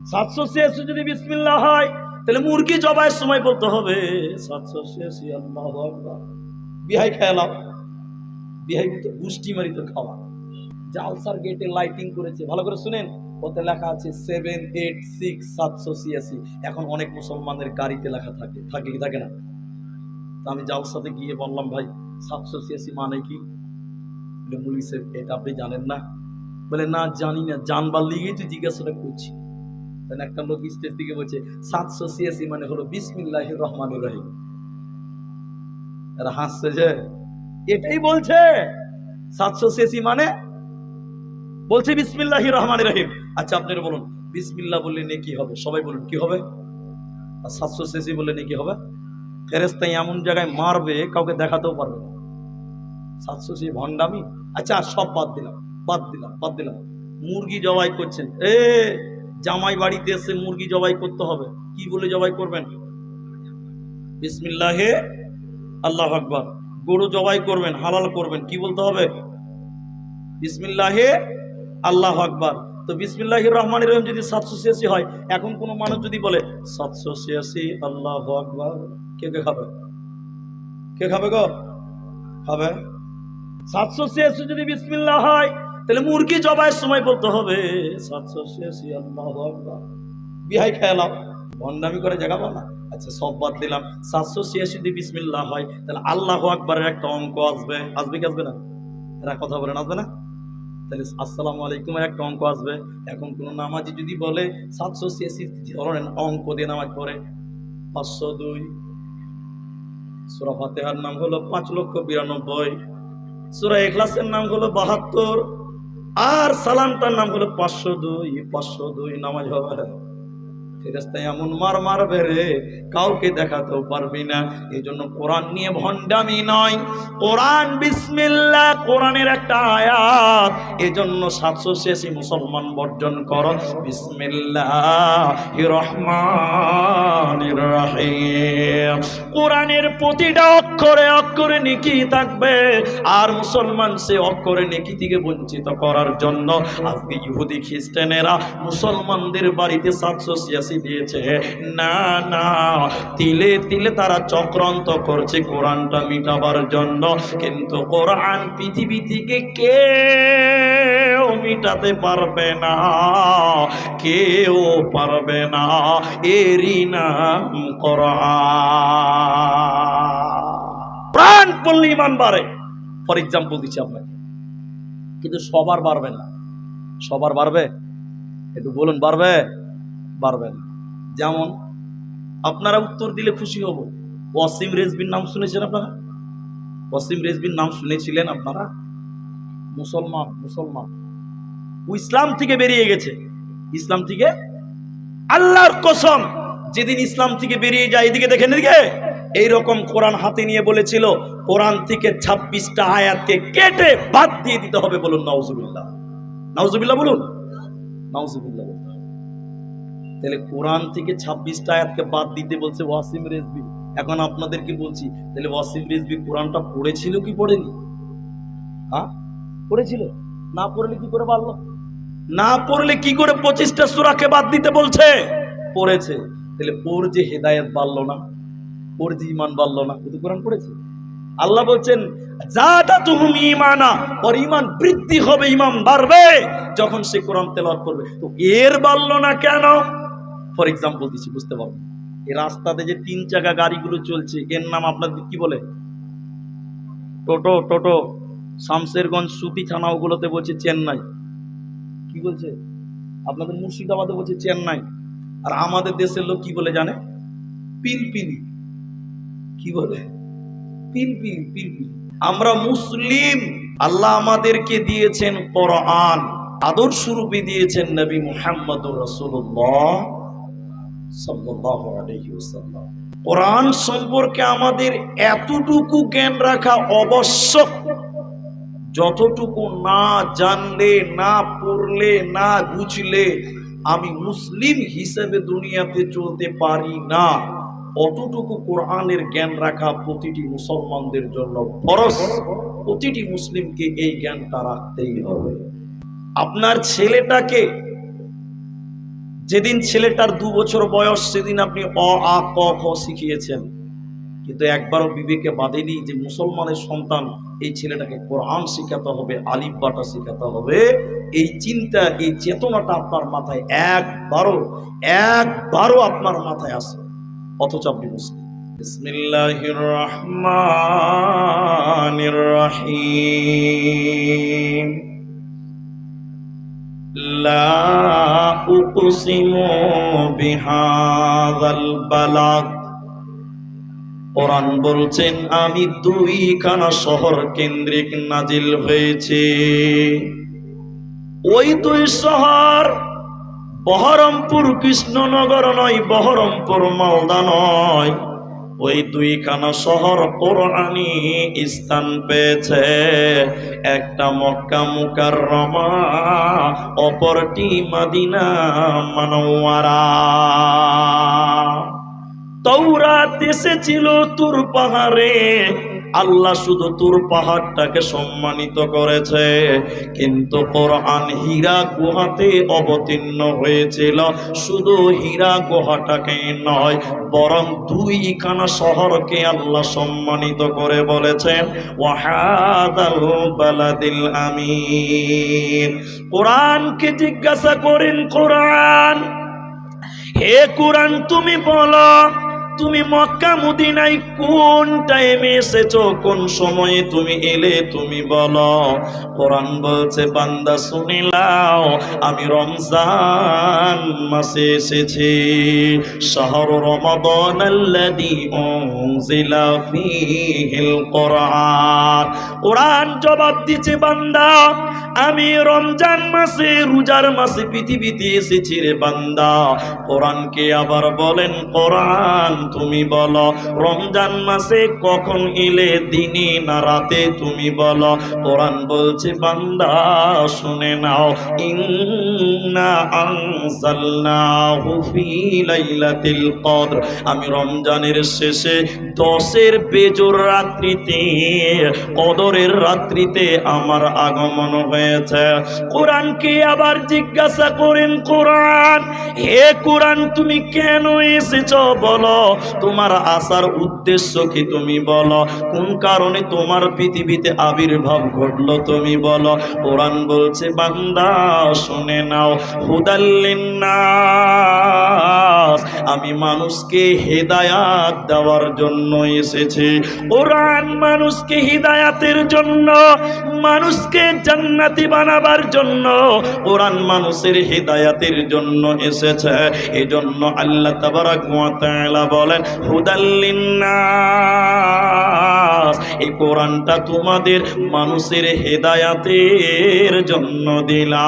সাতশো ছিয়াশি যদি বিসমিল্লাহ হয়, তাহলে মুরগি জবাইয়ের সময় বলতে হবে। সাতশো ছিয়াশি, আল্লাহ বিহাই খেয়ালাম বিহাই তো গুষ্টি মারি তো খাওয়া। জালসার গেটে লাইটিং করেছে, ভালো করে শুনেন। ওতে লেখা আছে সেভেন এইট সিক্স সাতশো ছিয়াশি। এখন অনেক মুসলমানের গাড়িতে লেখা থাকে। থাকে কি? থাকে না। তো আমি জালসাতে গিয়ে বললাম, ভাই, সাতশো ছিয়াশি মানে কি? মুলি সাহেব, এটা আপনি জানেন না? বলে, না, জানি না। জানবার লিগেই তো জিজ্ঞাসাটা করছি। একটা লোক স্টেজ থেকে বলছে, সাতশো ছিয়াশি মানে হলো বিসমিল্লাহ রহমান রহিম। এরা হাসছে যে, এটাই বলছে। সাতশো ছিয়াশি মানে বলছে বিসমিল্লাহ রহমান রহিম। আচ্ছা আপনারা বলুন, বিসমিল্লা বললে নিয়ে কি হবে? সবাই বলুন, কি হবে? আর সাতশো ছিয়াশি বললে নিয়ে কি হবে? ফেরেস্তাই এমন জায়গায় মারবে, কাউকে দেখাতেও পারবে না। সাতশো ছি ভণ্ডামি। আচ্ছা সব বাদ দিলাম বাদ দিলাম বাদ দিলাম। মুরগি জবাই করছেন। এ জামাই বাড়িতে এসে মুরগি জবাই করতে হবে। কি বলে জবাই করবেন? বিসমিল্লাহে আল্লাহ আকবার। গরু জবাই করবেন, হালাল করবেন, কি বলতে হবে? বিসমিল্লাহে আল্লাহ আকবার। তো বিসমিল্লাহ রহমান রহিম যদি সাতশো ছিয়াশি হয়, এখন কোনো মানুষ যদি বলে, সাতশো ছিয়াশি আল্লাহ আকবার, কে কে খাবে? কে খাবে গো? খাবে? সাতশো ছিয়াশি যদি বিসমিল্লাহ হয় তাহলে মুরগি জবাইয়ের সময় বলতে হবে, সাতশো ছিয়াশি বিহাই খেয়ালাম ভণ্ডামি করে জায়গা না। আচ্ছা সব বাদ দিলাম। সাতশো ছিয়াশি যদি বিসমিল্লাহ হয়, তাহলে আল্লাহ আকবরের একটা অঙ্ক আসবে। আসবে কি আসবে না? এরা কথা বলেন আসবে না? তাহলে আসসালামু আলাইকুমের একটা অঙ্ক আসবে। এখন কোনো নামাজি যদি বলে, সাতশো ছিয়াশি ধরেন অঙ্ক দিয়ে নামাজ পড়ে, পাঁচশো দুই। সুরা ফাতেহার নাম হলো পাঁচ লক্ষ বিরানব্বই। সুরা এখলাসের নাম হলো বাহাত্তর। আর সালামটার নাম হলো পাঁচশো দুই পাঁচশো দুই নামাজ হবে। ফেরেস্তায় এমন মার মারবে রে, কাউকে দেখাতেও পারবি না। এই জন্য কোরআন নিয়ে ভণ্ডামি নয়। কোরআন বিসমিল্লাহ, কোরআনের একটা আয়াত। এই জন্য সাতশো শেষি মুসলমান বর্জন কর। বিসমিল্লাহ রহমান রাহিম। কোরআনের প্রতিটা অক্ষরে অক্ষরে নেকি থাকবে। আর মুসলমান সে অক্ষরে নেকি থেকে বঞ্চিত করার জন্য আজকে ইহুদি খ্রিস্টানেরা মুসলমানদের বাড়িতে সাতশো ছিয়াশি দিয়েছে। না না, তিলে তিলে তারা চক্রান্ত করছে কোরআনটা মিটাবার জন্য। কিন্তু কোরআন পৃথিবী থেকে কেউ মিটাতে পারবে না, কেউ পারবে না। এরই নাম প্রাণ পড়লে ইমান বাড়ে। ফর এক্সাম্পল দিচ্ছি আপনাকে। কিন্তু সবার বাড়বে না। সবার বাড়বে? একটু বলুন, বাড়বে? বাড়বে না যেমন আপনারা উত্তর দিলে খুশি হব। ওয়াসিম রেজবির নাম শুনেছেন আপনারা? ওয়াসিম রেজবির নাম শুনেছিলেন আপনারা? মুসলমান মুসলমান। ও ইসলাম থেকে বেরিয়ে গেছে। ইসলাম থেকে আল্লাহর কসম, যেদিন ইসলাম থেকে বেরিয়ে যায়, এদিকে দেখেন এদিকে। এইরকম কোরআন হাতে নিয়ে বলেছিল, কোরআন থেকে ছাব্বিশটা আয়াতকে কেটে বাদ দিয়ে দিতে হবে বলুন, নাউজুবিল্লাহ। নাউজুবিল্লাহ বলুন। নাউজুবিল্লাহ বলুন। তাহলে কোরআন থেকে ছাব্বিশটা আয়াতকে বাদ দিতে বলছে ওয়াসিম রেজবি এখন আপনাদেরকে বলছি, তাহলে ওয়াসিম রেজবি কোরআনটা পড়েছিল কি পড়েনি? হ্যাঁ? পড়েছিল? না পড়লে কি করে পারল? না পড়লে কি করে পঁচিশটা সুরাকে বাদ দিতে বলছে? পড়েছে। তাহলে ওর যে হেদায়েত বাড়লো না, ওর যে ইমান বাড়লো না, ও তো কোরআন পড়েছে। আল্লাহ বলছেন যাদা তুমি ইমানা ওর ইমান বৃদ্ধি হবে ইমান বাড়বে যখন সে কোরআন তেলাওয়াত করবে। তো এর বাড়লো না কেন? ফর এক্সাম্পল দিচ্ছি বুঝতে পারবেন এই রাস্তাতে যে তিন চাকা গাড়িগুলো চলছে, এর নাম আপনাদের কি বলে? টোটো টোটো শামশেরগঞ্জ সুতি থানা ওগুলোতে বলছে চেন্নাই। কি বলছে? আপনাদের মুর্শিদাবাদে বলছে চেন্নাই। আর আমাদের দেশের লোক কি বলে জানে? পিলপিলি কি বলে? পিলপিলি পিলপিলি আমরা মুসলিম। আল্লাহ আমাদেরকে দিয়েছেন কোরআন। আদর্শ রূপে দিয়েছেন নবী মুহাম্মদ রাসূলুল্লাহ। আলাইহি কোরআন সম্পর্কে আমাদের এতটুকু জ্ঞান রাখা আবশ্যক, যতটুকু না জানলে, না পড়লে, না বুঝলে আমি মুসলিম হিসেবে দুনিয়াতে চলতে পারি না। অতটুকু কোরআনের জ্ঞান রাখা প্রতিটি মুসলমানদের জন্য ফরজ। প্রতিটি মুসলিমকে এই জ্ঞানটা রাখতেই হবে। আপনার ছেলেটাকে যেদিন ছেলেটার দু বছর বয়স, সেদিন আপনি অ, আ, ক, খ শিখিয়েছেন। কিন্তু একবারও বিবেকে বাঁধেনি যে মুসলমানের সন্তান এই ছেলেটাকে কোরআন শেখাতে হবে, আলিফ বাটা শেখাতে হবে। এই চিন্তা, এই চেতনাটা আপনার মাথায় একবারও একবারও আপনার মাথায় আসে। অথচ আপনি মুসলিম। বিসমিল্লাহির রহমানির রহিম। উকসিমু বিহাযাল বালাদ কোরআন বলছেন, আমি দুইখানা শহর কেন্দ্রিক নাজিল হয়েছে। ওই দুই শহর বহরমপুর কৃষ্ণনগর নয়, বহরমপুর মালদা নয়। ওই দুইখানা শহর কোরআনি স্থান পেয়েছে। একটা মক্কা মুকার রমা অপরটি মাদিনা মানওয়ারা। তৌরাত এসেছিল তুর পাহাড়ে আল্লাহ শুধু তোর পাহাড়টাকে সম্মানিত করেছে, কিন্তু কোরআন হীরা গুহাতে অবতীর্ণ হয়েছিল। শুধু হীরা গুহাটাকে নয়, বরং দুইখানা শহরকে আল্লাহ সম্মানিত করে বলেছেন আমিন। কোরআনকে জিজ্ঞাসা করেন, কোরআন, হে কোরআন তুমি বলো তুমি মক্কা মদিনায় কোন টাইমে এসেছ? কোন সময়ে তুমি এলে? তুমি বলো। কোরআন বলছে, বান্দা শুনিলাও আমি রমজান মাসে এসেছি। শহর রমাদান কোরআন জবাব দিচ্ছে, বান্দা, আমি রমজান মাসে, রোজার মাসে পৃথিবীতে এসেছি রে বান্দা। কোরআনকে আবার বলেন, কোরআন তুমি বলো, রমজান মাসে কখন এলে দিনে না রাতে তুমি বলো? কোরআন বলছে, বান্দা, শুনে নাও, ইন্না আনজালনাহু ফি লাইলাতিল কদর। আমি রমজানের শেষে দশের বেজোর রাত্রিতে, কদরের রাত্রিতে আমার আগমন হয়েছে। কোরআনকে আবার জিজ্ঞাসা করেন, কোরআন, হে কোরআন, তুমি কেন এসেছ বলো? তোমার আসার উদ্দেশ্য কি তুমি বলো? কোন কারণে তোমার পৃথিবীতে আবির্ভাব ঘটলো তুমি বলো? কোরআন বলছে, বান্দা, শুনে নাও। হুদাল্লিন নাস আমি মানুষকে হেদায়াত দেওয়ার জন্য এসেছি। কোরআন মানুষকে হিদায়াতের জন্য, মানুষকে জান্নাতি বানাবার জন্য, কোরআন মানুষের হিদায়াতের জন্য এসেছে। এজন্য আল্লাহ তাবারাক ওয়া তাআলা বলেন হুদাল্লিন নাস এই কোরআনটা তোমাদের মানুষের হেদায়াতের জন্য দিলাম।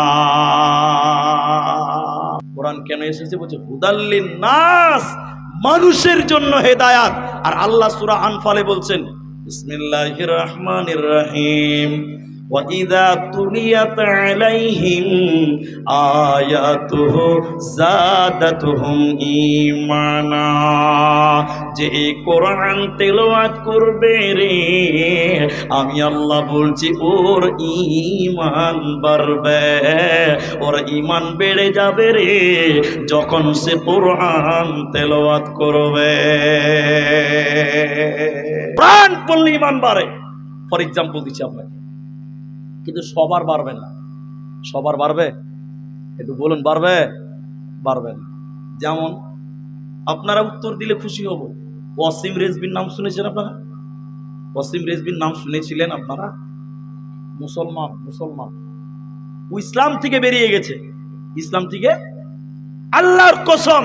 কোরআন কেন এসেছে? বলছে হুদাল্লিন নাস মানুষের জন্য হেদায়াত। আর আল্লাহ সূরা আনফালে বলছেন, বিসমিল্লাহির রহমানির রহিম। وَإِذَا تُلِيَتْ عَلَيْهِمْ آيَاتُهُ زَادَتْهُمْ إِيمَانًا যে এই কোরআন তেলাওয়াত করবে রে আমি আল্লাহ বলছি ওর ঈমান বাড়বে ওর ঈমান বেড়ে যাবে রে যখন সে কোরআন তেলাওয়াত করবে প্রাণ পড়লে ঈমান বাড়ে ফর এক্সাম্পল দিচ্ছি আপনাকে কিন্তু সবার বাড়বে না। সবার বাড়বে? একটু বলুন, বাড়বে? বাড়বে না। যেমন আপনারা উত্তর দিলে খুশি হব। ওয়াসিম রেজবির নাম শুনেছেন আপনারা? ওয়াসিম রেজবির নাম শুনেছিলেন আপনারা? মুসলমান মুসলমান। ও ইসলাম থেকে বেরিয়ে গেছে। ইসলাম থেকে আল্লাহর কসম,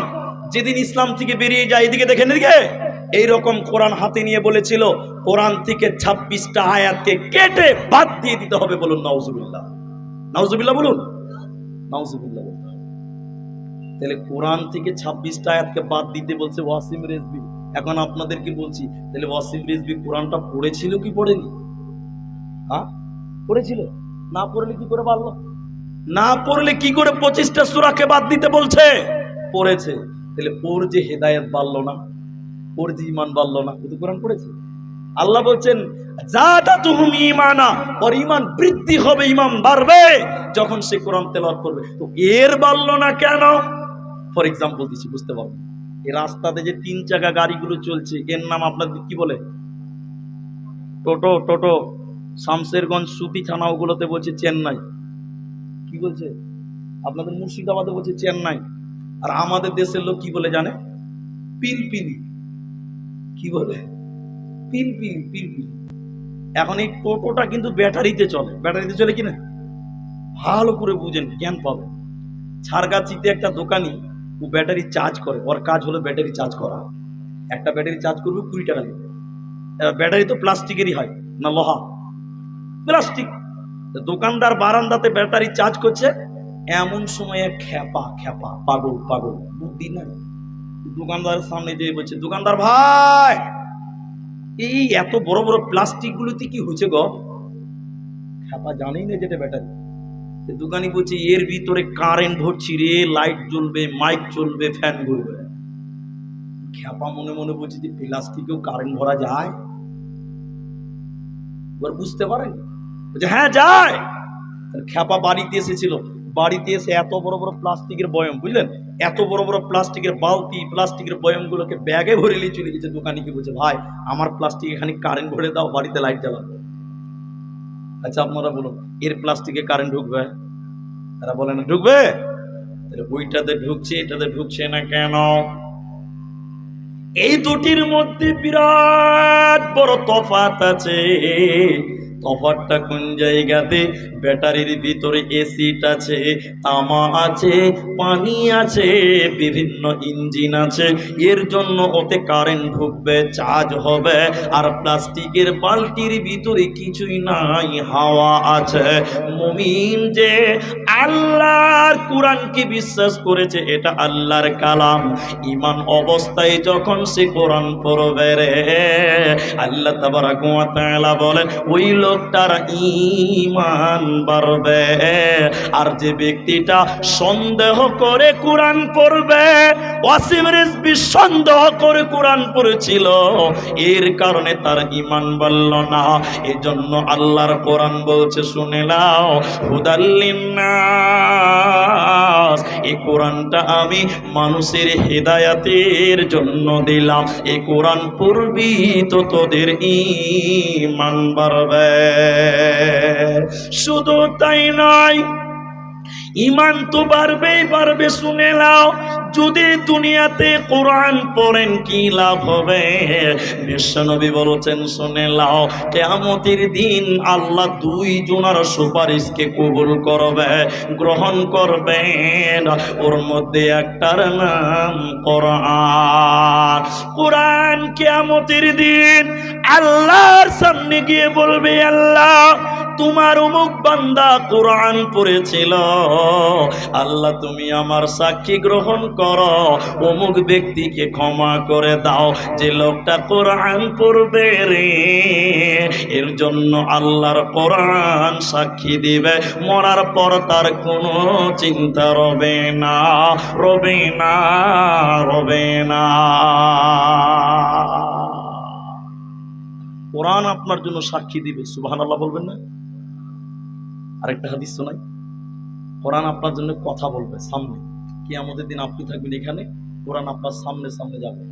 যেদিন ইসলাম থেকে বেরিয়ে যায়, এদিকে দেখেন এদিকে। এইরকম কোরআন হাতে নিয়ে বলেছিল, কোরআন থেকে ছাব্বিশটা আয়াতকে কেটে বাদ দিয়ে দিতে হবে বলুন, নাউজুবিল্লাহ। নাউজুবিল্লাহ বলুন? নাউজুবিল্লাহ বলুন। তাহলে কোরআন থেকে ছাব্বিশটা আয়াতকে বাদ দিতে বলছে ওয়াসিম রেজবি এখন আপনাদের কি বলছি? তাহলে ওয়াসিম রেজবি কোরআনটা পড়েছিল কি পড়েনি? হ্যাঁ? পড়েছিল? না পড়লে কি করে পারল না পড়লে কি করে পঁচিশটা সুরাকে বাদ দিতে বলছে? পড়েছে। তাহলে ওর যে হেদায়েত বাড়লো না ওর যে ইমান বাড়লো না। ও তো কোরআন পড়েছে। আল্লাহ বলছেন জাদা তুহুম ইমানা ওর ইমান বৃদ্ধি হবে ইমান বাড়বে যখন সে কোরআন তেলাওয়াত করবে। তো এর বাড়লো না কেন? ফর এক্সাম্পল দিচ্ছি, বুঝতে পারবেন এই রাস্তাতে যে তিন চাকা গাড়িগুলো চলছে, এর নাম আপনাদের কি বলে? টোটো টোটো। শামশেরগঞ্জ সুতি থানা ওগুলোতে বলছে চেন্নাই। কি বলছে? আপনাদের মুর্শিদাবাদে বলছে চেন্নাই। আর আমাদের দেশের লোক কি বলে জানে? পিলপিলি কি বলে? পিলপিলি পিলপিলি এখন এই টোটোটা কিন্তু ব্যাটারিতে চলে। ব্যাটারিতে চলে কিনা? ভালো করে বুঝেন, জ্ঞান পাবেন। ছাড়গাছিতে একটা দোকানি ও ব্যাটারি চার্জ করে। ওর কাজ হলো ব্যাটারি চার্জ করা। একটা ব্যাটারি চার্জ করবে কুড়ি টাকা নেবে ব্যাটারি তো প্লাস্টিকেরই হয়, না লোহা? প্লাস্টিক। দোকানদার বারান্দাতে ব্যাটারি চার্জ করছে। এমন সময়ে খ্যাপা খ্যাপা, পাগল পাগল। বুদ্ধি নাই। দোকানদারের সামনে যেয়ে বলছে, দোকানদার ভাই, এই এত বড় বড় প্লাস্টিক গুলোতে কি হয়েছে গো? খ্যাপা জানেই না যেটা ব্যাটারি। দোকানি বলছে, এর ভিতরে কারেন্ট ধরছি রে লাইট জ্বলবে মাইক চলবে ফ্যান ঘুরবে। খ্যাপা মনে মনে বলছে যে, প্লাস্টিকেও কারেন্ট ভরা যায়? এবার বুঝতে পারেন। বলছে হ্যাঁ যায়। খ্যাপা বাড়িতে এসেছিল। বাড়িতে এসে এত বড় বড় প্লাস্টিকের বয়ম, বুঝলেন? এত বড় বড় প্লাস্টিকের বালতি, প্লাস্টিকের বয়মগুলোকে ব্যাগে ভরে নিয়ে চলে গেছে দোকানিকে বলছে? ভাই, আমার প্লাস্টিক এখানে কারেন্ট ভরে দাও, বাড়িতে লাইট জ্বালাবো আচ্ছা আপনারা বলুন, এর প্লাস্টিকে কারেন্ট ঢুকবে? তারা বলে, না, ঢুকবে? ওইটাতে ঢুকছে, এটাতে ঢুকছে না কেন? এই দুটির মধ্যে বিরাট বড় তফাত আছে। তফাতটা কোন জায়গাতে? ব্যাটারির ভিতরে এসিড আছে, তামা আছে, পানি আছে, বিভিন্ন ইঞ্জিন আছে। এর জন্য ওতে কারেন্ট ঢুকবে চার্জ হবে, আর প্লাস্টিকের বালতির ভিতরে কিছুই নাই, হাওয়া আছে। মুমিন যে আল্লাহর কোরআনকে বিশ্বাস করেছে, এটা আল্লাহর কালাম। ইমান অবস্থায় যখন সে কোরআন পড়বে রে, আল্লাহ তাবারাক ওয়া তাআলা বলেন, ওই লোকটার ইমান বাড়বে। আর যে ব্যক্তিটা সন্দেহ করে কোরআন পড়বে, ওয়াসিম রিজভী সন্দেহ করে কোরআন পড়েছিল, এর কারণে তার ইমান বাড়ল না। এজন্য আল্লাহর কোরআন বলছে, শুনে নাও হুদাল্লিন্নাস এই কোরআনটা আমি মানুষের হেদায়াতের জন্য দিলাম। এই কোরআন পড়বি তো তোদের ঈমান বাড়বে। শুধু তাই নয় ইমান তো বাড়বেই বাড়বে শুনে নাও। যদি দুনিয়াতে কোরআন পড়েন, কি লাভ হবে? বিশ্বনবী বলছেন, শুনে নাও, কেয়ামতের দিন আল্লাহ দুই জনার সুপারিশকে কবুল করবে, গ্রহণ করবেন। ওর মধ্যে একটার নাম কোরআন। কোরআন কেয়ামতের দিন আল্লাহর সামনে গিয়ে বলবে, আল্লাহ তোমার অমুক বান্দা কোরআন পড়েছিল। আল্লাহ, তুমি আমার সাক্ষী গ্রহণ করো। অমুক ব্যক্তিকে ক্ষমা করে দাও। যে লোকটা কোরআন পড়বে রে, এর জন্য আল্লাহর কোরআন সাক্ষী দিবে। মরার পর তার কোনো চিন্তা রবে না রবে না রবে না। কোরআন আপনার জন্য সাক্ষী দিবে। সুবাহান আল্লাহ বলবেন না? আরেকটা হাদিস শোনাই। কোরআন আপনার জন্য কথা বলবে সামনে। কি আমাদের দিন আপনি থাকবেন এখানে, কোরআন আপনার সামনে সামনে যাবে।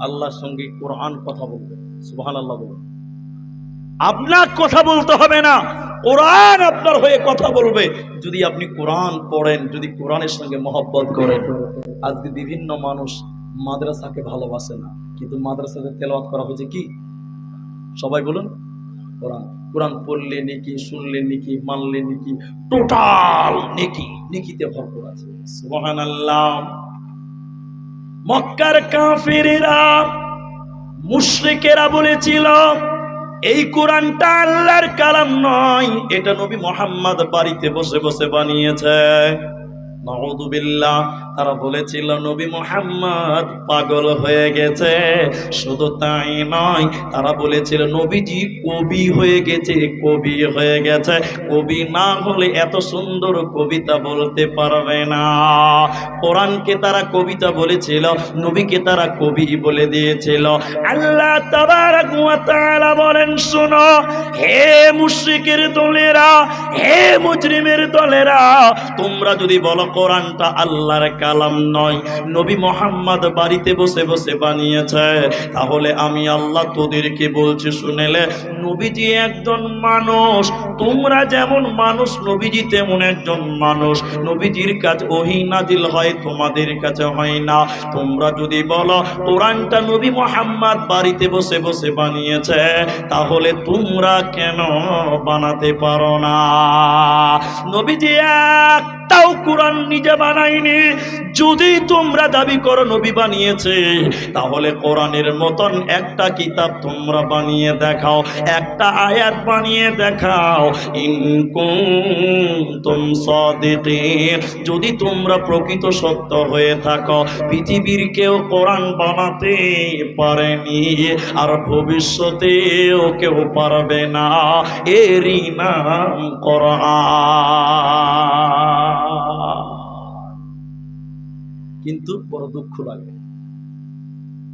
আল্লাহর সঙ্গে কোরআন কথা বলবে। সুবাহান আল্লাহ বলবে আপনার কথা বলতে হবে না, কোরআন আপনার হয়ে কথা বলবে। যদি আপনি কোরআন পড়েন, যদি কোরআনের সঙ্গে মহব্বত করেন, আজকে বিভিন্ন মানুষ মাদ্রাসাকে ভালোবাসে না। কিন্তু মাদ্রাসাতে তেলাওয়াত করা হয়েছে কি? সবাই বলুন। কোরআন কোরআন পড়লে নেকি, শুনলে নেকি, মানলে নেকি, টোটাল নেকি, নেকিতে ভরপুর আছে। সুবহানাল্লাহ। মক্কার কাফেরেরা, মুশরিকেরা বলেছিল, এই কোরআনটা আল্লাহর কালাম নয়, এটা নবী মোহাম্মদ বাড়িতে বসে বসে বানিয়েছে। নাউযুবিল্লাহ। তারা বলেছিল, নবী মোহাম্মদ পাগল হয়ে গেছে। শুধু তাই নয়, তারা বলেছিল, নবীজি কবি হয়ে গেছে, কবি হয়ে গেছে। কবি না হলে এত সুন্দর কবিতা বলতে পারবে না। কোরআনকে তারা কবিতা বলেছিল, নবীকে তারা কবি বলে দিয়েছিল। আল্লাহ তাআলা বলেন, শোনো, হে মুশরিকের দলেরা, হে মুজরিমের দলেরা, তোমরা যদি বলো কোরআনটা আল্লাহর কালাম নয়। নবী মোহাম্মদ বাড়িতে বসে বসে বানিয়েছে। তাহলে আমি আল্লাহ তোদেরকে বলছি, শুনেলে? নবীজি একজন মানুষ। তোমরা যেমন মানুষ, নবীজি তেমন একজন মানুষ। নবীজির কাজ ওহি নাজিল হয়, তোমাদের কাছে হয় না। তোমরা যদি বলো, কোরআনটা নবী মোহাম্মদ বাড়িতে বসে বসে বানিয়েছে, তাহলে তোমরা কেন বানাতে পারো না? নবীজি একটাও কোরআন নিজে বানাইনি যদি তোমরা দাবি করো নবী বানিয়েছে, তাহলে কোরআনের মতন একটা কিতাব তোমরা বানিয়ে দেখাও, একটা আয়াত বানিয়ে দেখাও। ইনকুম যদি তোমরা প্রকৃত সত্য হয়ে থাকো, পৃথিবীর কেউ কোরআন বানাতে পারেনি, আর ভবিষ্যতেও কেউ পারবে না, এরই নাম কোরআন। কিন্তু বড় দুঃখ লাগে।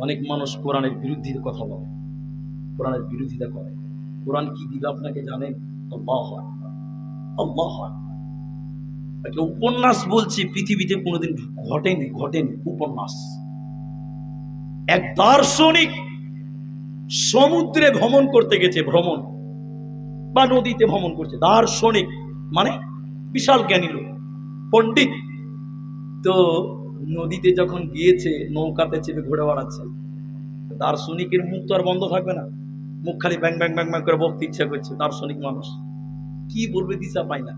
অনেক মানুষ কোরআনের বিরুদ্ধে কথা বলে, কোরআনের বিরোধিতা করে। কোরআন কি দিবে আপনাকে জানেন? উপন্যাস বলছি, পৃথিবীতে কোনোদিন ঘটেনি ঘটেনি, উপন্যাস। এক দার্শনিক সমুদ্রে ভ্রমণ করতে গেছে, ভ্রমণ, বা নদীতে ভ্রমণ করছে। দার্শনিক মানে বিশাল জ্ঞানী লোক, পণ্ডিত। তো নদীতে যখন গিয়েছে নৌকাতে চেপে ঘুরে বেড়াচ্ছে। দার্শনিকের মুখ তো আর বন্ধ থাকবে না। মুখ খালি ব্যাং ব্যাং ব্যাং ব্যাং করে বলতে ইচ্ছা করছে দার্শনিক মানুষ। কি বলবে দিশা পায় না।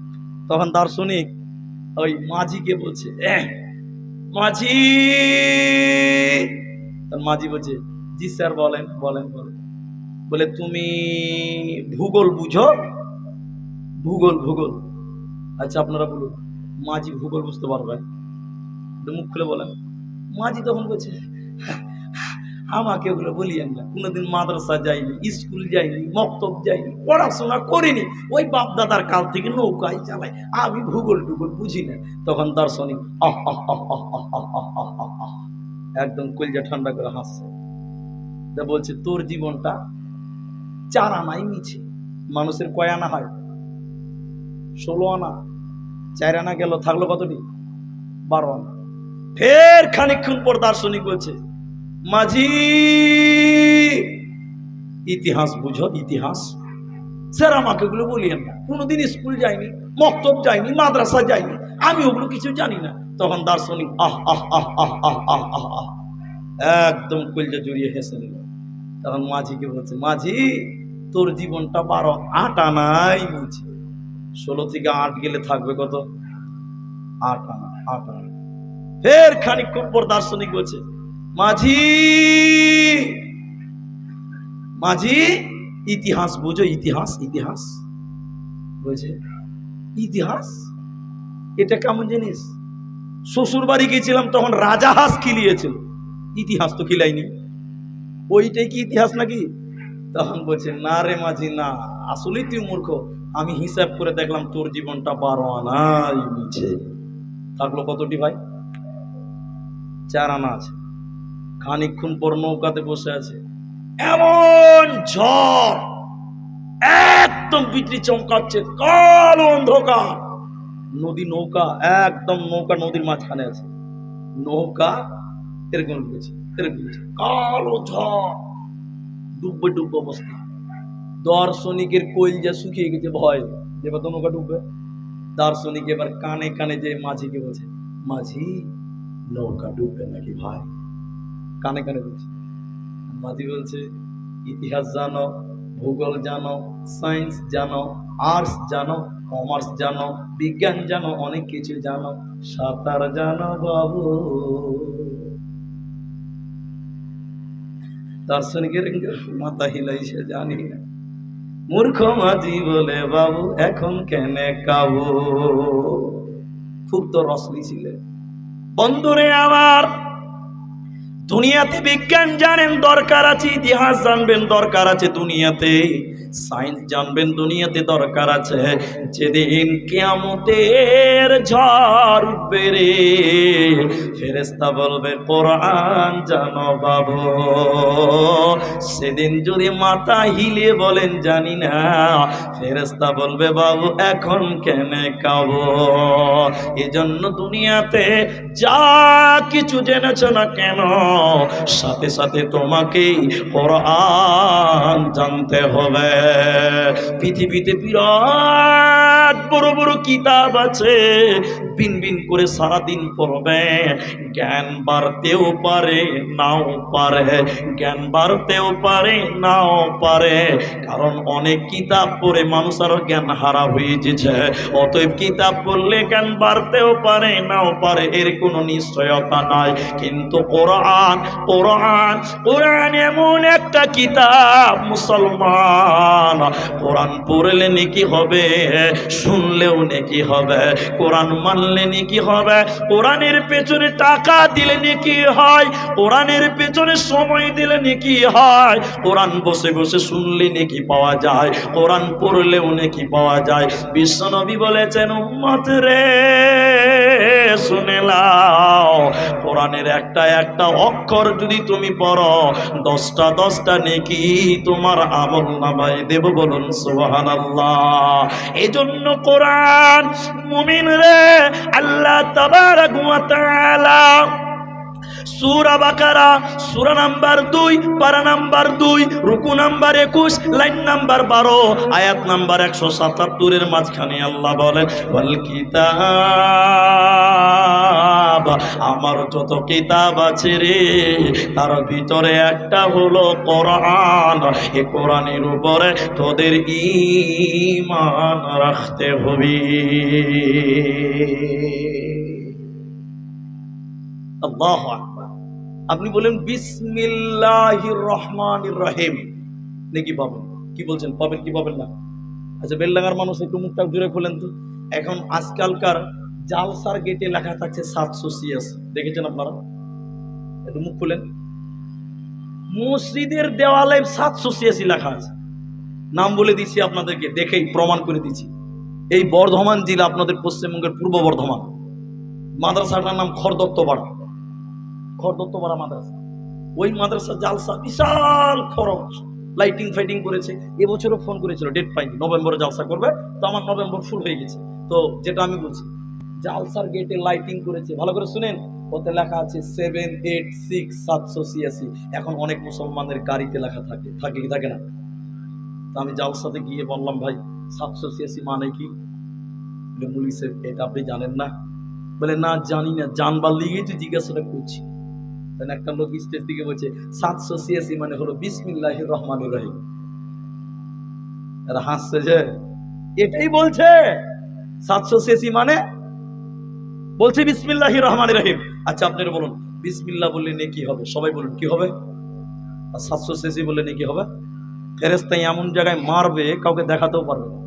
তখন দার্শনিক ওই মাঝিকে বলছে "এহ, মাঝি! মাঝি বলছে জি স্যার বলেন বলেন বলেন। বলে তুমি ভূগোল বুঝো? ভূগোল ভূগোল। আচ্ছা আপনারা বলুন মাঝি ভূগোল বুঝতে পারবে? একটু মুখ খুলে বলেন। মাঝি তখন বলছে, আমাকে ওগুলো বলি না। কোনোদিন মাদ্রাসা যাইনি, স্কুল যাইনি, মক্তব যাইনি, পড়াশোনা করিনি। ওই বাপ দাদার কাল থেকে নৌকায় চালাই আমি ভূগোল টুগোল বুঝি না। তখন দার্শনিক একদম কলজা ঠান্ডা করে হাসছে। তা বলছে, তোর জীবনটা চার আনাই মিছে। মানুষের কয় আনা হয়? ষোলো আনা, চার আনা গেল, থাকল কতটি বারো আনা। ফের খানিকক্ষণ পর দার্শনিক বলছে, মাঝি, ইতিহাস বুঝো, ইতিহাস। স্যার, আমাকে ওগুলো বলিয়েন না। কোনোদিন স্কুল যাইনি, মক্তব যাইনি, মাদ্রাসা যাইনি, আমি ওগুলো কিছু জানি না। তখন দার্শনিক, আহ আহ আহ আহ আহ আহ আহ আহ। একদম কলজা জড়িয়ে হেসে নিল তখন মাঝিকে বলছে, মাঝি, তোর জীবনটা বারো আট আনাই বলছে। ষোলো থেকে আট গেলে থাকবে কত? আট আনা আট আনা। ফের খানিকক্ষণ পর দার্শনিক বলছে, মাঝি মাঝি, ইতিহাস বুঝো, ইতিহাস ইতিহাস। বলছে, ইতিহাস? এটা কেমন জিনিস? শ্বশুর বাড়ি গিয়েছিলাম তখন রাজা হাঁস খিলিয়েছিল। ইতিহাস তো খিলাইনি। ওইটাই কি ইতিহাস নাকি? তখন বলছে, না রে মাঝি, না। আসলেই তুই মূর্খ। আমি হিসাব করে দেখলাম তোর জীবনটা বারো আনাই নিচে। থাকল কতটি ভাই? চার আনা আছে। খানিকক্ষণ পর নৌকাতে বসে আছে। এমন ঝড়, একদম বিজলি চমকাচ্ছে, কালো অন্ধকার। নদী নৌকা, একদম নৌকা নদীর মাঝখানে আছে। নৌকা এরকম ডুবেছে এরকম কালো ঝড়, ডুববে ডুববে অবস্থা। দার্শনিকের কইল যা শুকিয়ে গেছে, ভয়। যে নৌকা ডুববে। দার্শনিক এবার কানে কানে যে মাঝিকে বলছে, মাঝি নৌকা ডুববে নাকি ভাই কানে কানে বলছে। মাঝি বলছে, ইতিহাস জানো, ভূগোল জানো সায়েন্স জানো আর্টস জানো কমার্স জানো, বিজ্ঞান জানো, অনেক কিছু জানো, সাঁতার জানো বাবু। দার্শনিকের মাথা হিলাইছে জানি না। মূর্খ মাঝি বলে, বাবু, এখন কেনে কাবু খুব তো রসলি ছিলেন বন্ধুরে আমার দুনিয়াতে বিজ্ঞান জানেন দরকার আছে ইতিহাস জানবেন দরকার আছে দুনিয়াতে। সায়েন্স জানবেন দুনিয়াতে দরকার আছে। যেদিন কেয়ামতের ঝড় উঠবে রে ফেরেস্তা বলবে, কোরআন জানো বাবু। সেদিন যদি মাথা হিলে বলেন, জানি না। ফেরেস্তা বলবে, বাবু, এখন কেন কাবো এজন্য দুনিয়াতে যা কিছু জেনেছ না কেন, সাথে সাথে তোমাকেই কোরআন জানতে হবে। পৃথিবীতে বিরাট বড় বড় কিতাব আছে। বিন বিন করে সারাদিন পড়বে। জ্ঞান বাড়তেও পারে, নাও পারে। জ্ঞান বাড়তেও পারে, নাও পারে। কারণ অনেক কিতাব পড়ে মানুষ আরও জ্ঞান হারা হয়ে যেছে। অতএব কিতাব পড়লে জ্ঞান বাড়তেও পারে, নাও পারে, এর কোনো নিশ্চয়তা নাই। কিন্তু কোরআন কোরআন কোরআন এমন একটা কিতাব মুসলমান কোরআন পড়লে নাকি হবে, শুনলেও নাকি হবে, কোরআন মানলে নাকি হবে, কোরআনের পেছনে টাকা দিলে নাকি হয়, কোরআনের পেছনে সময় দিলে নাকি হয়, কোরআন বসে বসে শুনলে নাকি পাওয়া যায়, কোরআন পড়লেও নাকি পাওয়া যায়। বিশ্বনবী বলেছেন, উম্মত রে, শুনে লাও কোরআনের একটা একটা অক্ষর যদি তুমি পড়ো, দশটা দশটা নেকি তোমার আমল নামাই দেব বলুন সোহান আল্লাহ এই জন্য কোরআন মুমিন রে আল্লাহ তাবারাক ওয়া তাআলা সুরা বাকারা, সুরা নাম্বার দুই, পারা নাম্বার দুই, রুকু নাম্বার একুশ, লাইন নাম্বার বারো, আয়াত নাম্বার একশো সাতাত্তরের মাঝখানে আল্লাহ বলেন বল কিতাব, আমার যত কিতাব আছে রে, তার ভিতরে একটা হলো কোরআন, এ কোরআনের উপরে তোদের ইমান রাখতে হবে আল্লাহ। আপনি বলেন বিসমিল্লাহির রহমানির রহিম। নাকি পাবেন? কি বলছেন? পাবেন কি পাবেন না? আচ্ছা বেলডাঙ্গার মানুষ একটু মুখটা জুড়ে খোলেন তো। এখন আজকালকার জালসার গেটে লেখা থাকছে সাতশো সিএসি দেখেছেন আপনারা? একটু মুখ খুলেন। মসজিদের দেওয়ালে সাতশো সিএসি লেখা আছে। নাম বলে দিচ্ছি আপনাদেরকে, দেখেই প্রমাণ করে দিচ্ছি। এই বর্ধমান জেলা আপনাদের পশ্চিমবঙ্গের পূর্ব বর্ধমান। মাদ্রাসাটার নাম খড়দত্তপাড়া খড়দত্তপাড়া মাদ্রাসা। ওই মাদ্রাসা জালসা, বিশাল খরচ। লাইটিং ফাইটিং করেছে। এবছরও ফোন করেছিল ডেট পাইনি। নভেম্বরে জালসা করবে। তো আমার নভেম্বর ফুল হয়ে গেছে। তো যেটা আমি বলছি, জালসার গেটে লাইটিং করেছে। ভালো করে শুনেন? ওতে লেখা আছে সেভেন এইট সিক্স সাতশো ছিয়াশি। এখন অনেক মুসলমানদের গাড়িতে লেখা থাকে। থাকে কি থাকে না? তো আমি জালসাতে গিয়ে বললাম, ভাই, সাতশো ছিয়াশি মানে কি? সাহেব, এটা আপনি জানেন না? বলে, না, জানি না। জানবার লিগেই তো জিজ্ঞাসাটা করছি। তখন একটা লোক স্টেজ থেকে বলছে, সাতশো ছিয়াশি মানে হলো বিসমিল্লাহ রহমান রহিম। এরা হাসছে যে, এটাই বলছে, সাতশো ছিয়াশি মানে বলছে বিসমিল্লাহ রহমান রহিম। আচ্ছা আপনারা বলুন, বিসমিল্লাহ বললে নিয়ে কি হবে? সবাই বলুন, কি হবে? আর সাতশো ছিয়াশি বললে নিয়ে কি হবে? ফেরেস্তাই এমন জায়গায় মারবে, কাউকে দেখাতেও পারবে না।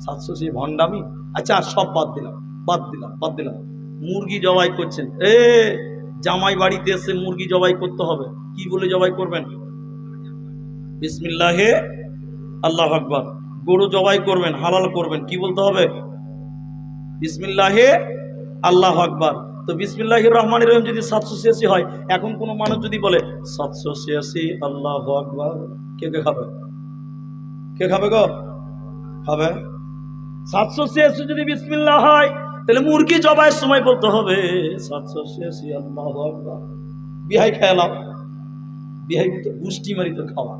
সাতশো সেই ভণ্ডামি। আচ্ছা সব বাদ দিলাম বাদ দিলাম বাদ দিলাম। মুরগি জবাই করছেন। এ জামাই বাড়িতে এসে মুরগি জবাই করতে হবে। কি বলে জবাই করবেন? বিসমিল্লাহে আল্লাহ আকবার। গরু জবাই করবেন, হালাল করবেন, কি বলতে হবে? বিসমিল্লাহে আল্লাহ আকবার। তো বিসমিল্লাহির রহমান রহিম যদি সাতশো ছিয়াশি হয়, এখন কোনো মানুষ যদি বলে, সাতশো ছিয়াশি আল্লাহ আকবার, কে কে খাবে? কে খাবে গো? খাবে? সাতশো ছিয়াশি যদি বিসমিল্লাহ হয় তাহলে মুরগি জবাইয়ের সময় বলতে হবে, সাতশো ছিয়াশি আল্লাহ বিহাই খেয়ালাম বিহাই তো গুষ্টি মারি তো খাওয়া।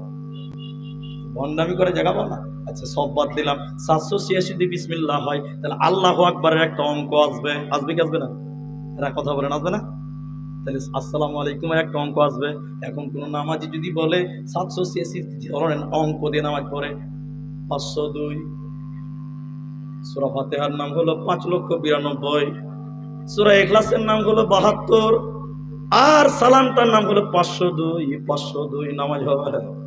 ভণ্ডামি করে জায়গা পাও না? আচ্ছা সব বাদ দিলাম। সাতশো ছিয়াশি যদি বিসমিল্লাহ হয়, তাহলে আল্লাহ আকবরের একটা অঙ্ক আসবে। আসবে কি আসবে না? এরা কথা বলেন আসবে না? তাহলে আসসালামু আলাইকুমের একটা অঙ্ক আসবে। এখন কোনো নামাজি যদি বলে, সাতশো ছিয়াশি ধরনের অঙ্ক দিয়ে নামাজ পড়ে, পাঁচশো দুই সুরা ফাতেহার নাম হলো পাঁচ লক্ষ বিরানব্বই। সুরা এখলাসের নাম হলো বাহাত্তর। আর সালামটার নাম হলো পাঁচশো দুই পাঁচশো দুই, নামাজ হবে।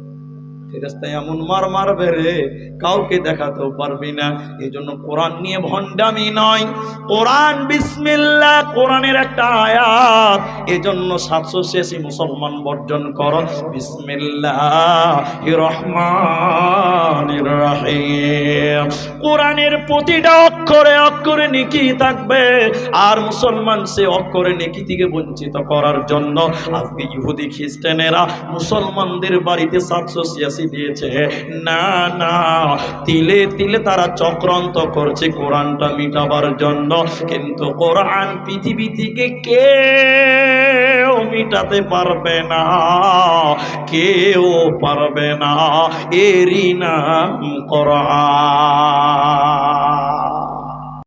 ফেরেস্তায় এমন মার মারবে রে, কাউকে দেখাতেও পারবি না। এই জন্য কোরআন নিয়ে ভণ্ডামি নয়। কোরআন বিসমিল্লাহ, কোরআনের একটা আয়াত। এজন্য সাতশো শেষি মুসলমান বর্জন কর। বিসমিল্লাহ রহমান রাহিম। কোরআনের প্রতিটা অক্ষরে অক্ষরে নেকি থাকবে। আর মুসলমান সে অক্ষরে নেকি থেকে বঞ্চিত করার জন্য আজকে ইহুদি খ্রিস্টানেরা মুসলমানদের বাড়িতে সাতশো ছিয়াশি দিয়েছে। না না, তিলে তিলে তারা চক্রান্ত করছে কোরআনটা মিটাবার জন্য। কিন্তু কোরআন পৃথিবী থেকে কেউ মিটাতে পারবে না, কেউ পারবে না। এরই নাম কোরআন।